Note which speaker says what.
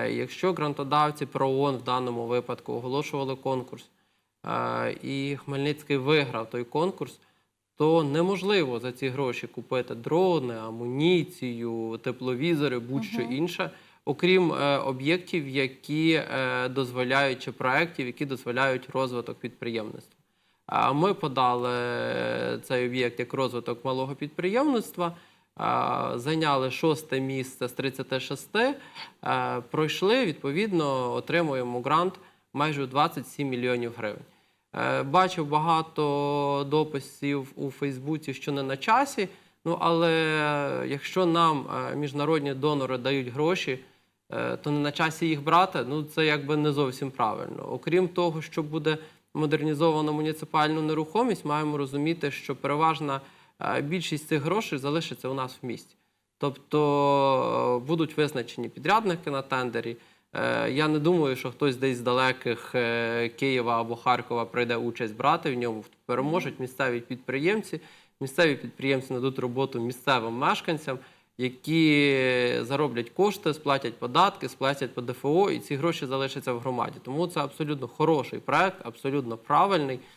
Speaker 1: Е, Якщо грантодавці ПРООН в даному випадку оголошували конкурс, е, і Хмельницький виграв той конкурс, то неможливо за ці гроші купити дрони, амуніцію, тепловізори, будь-що інше, окрім е, об'єктів, які дозволяють чи проєктів, які дозволяють розвиток підприємництва. А Ми подали цей об'єкт як розвиток малого підприємництва. Зайняли шосте місце з 36, е, пройшли, відповідно, отримуємо грант майже 27 мільйонів гривень. Е, Бачив багато дописів у Фейсбуці, що не на часі. Ну але якщо нам е, міжнародні донори дають гроші, то не на часі їх брати. Ну це якби не зовсім правильно. Окрім того, що буде модернізовано муніципальну нерухомість, маємо розуміти, що переважна більшість цих грошей залишиться у нас в місті. Тобто е, будуть визначені підрядники на тендері. Е, Я не думаю, що хтось десь з далеких е, Києва або Харкова прийде участь брати в ньому. Переможуть місцеві підприємці. Місцеві підприємці нададуть роботу місцевим мешканцям, які зароблять кошти, сплатять податки, сплатять по ДФО, і ці гроші залишаться в громаді. Тому це абсолютно хороший проект, абсолютно правильний.